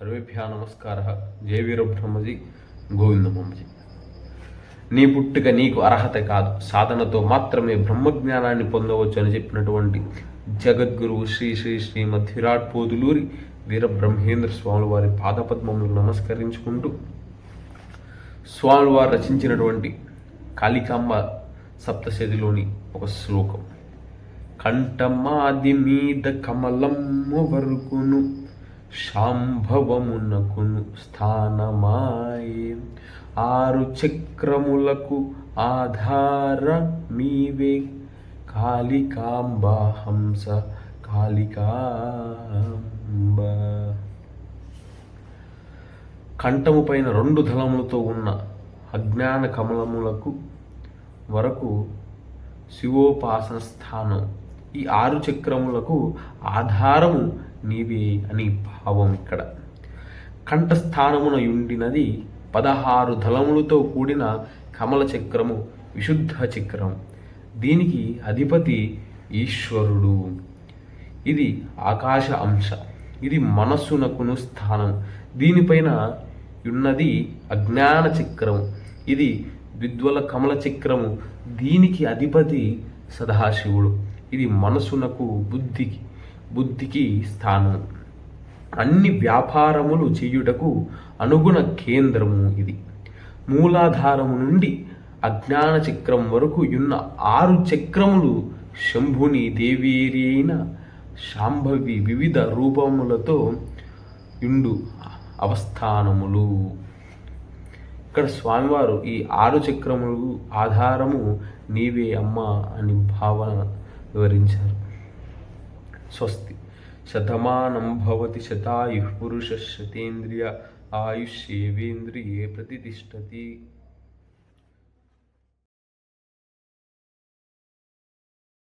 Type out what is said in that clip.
సర్వేభ్యా నమస్కార. జయ వీరబ్రహ్మజీ నీ పుట్టుక నీకు అర్హత కాదు. సాధనతో మాత్రమే బ్రహ్మజ్ఞానాన్ని పొందవచ్చు అని చెప్పినటువంటి జగద్గురువు శ్రీ శ్రీ శ్రీమద్ విరాట్ పోదులూరి వీరబ్రహ్మేంద్ర స్వామి వారి పాదపద్మములకు నమస్కరించుకుంటూ స్వామివారు రచించినటువంటి కాళికాంబ సప్తశతిలోని ఒక శ్లోకం. కంఠమాది మీద కమలము వరకును శాంభవమునకును స్థానమాయే. ఆరు చక్రములకు ఆధార మీవే. కాళికాంబ హంస కాళికాంబ. కంఠము పైన రెండు దళములతో ఉన్న అజ్ఞాన కమలములకు వరకు శివోపాసన స్థానం. ఈ ఆరు చక్రములకు ఆధారము నీవే అని భావం ఇక్కడ. కంఠస్థానమున ఉండినది పదహారు దళములతో కూడిన కమల చక్రము విశుద్ధ చక్రం. దీనికి అధిపతి ఈశ్వరుడు. ఇది ఆకాశ అంశ. ఇది మనస్సునకును స్థానం. దీనిపైన ఉన్నది అజ్ఞాన చక్రం ఇది విద్వల కమల చక్రము. దీనికి అధిపతి సదాశివుడు. ఇది మనసునకు బుద్ధికి బుద్ధికి స్థానం. అన్ని వ్యాపారములు చేయుటకు అనుగుణ కేంద్రము ఇది. మూలాధారము నుండి అజ్ఞాన చక్రం వరకు ఉన్న ఆరు చక్రములు శంభుని దేవేరి అయిన శాంభవి వివిధ రూపములతో యుండు అవస్థానములు. ఇక్కడ స్వామివారు ఈ ఆరు చక్రములు ఆధారము నీవే అమ్మ అని భావన వివరించారు. స్వస్తి. శతమానం భవతి శతాయు పురుష శతేంద్రియ ఆయుష్ ఏవేంద్రియే ప్రతిష్టతి.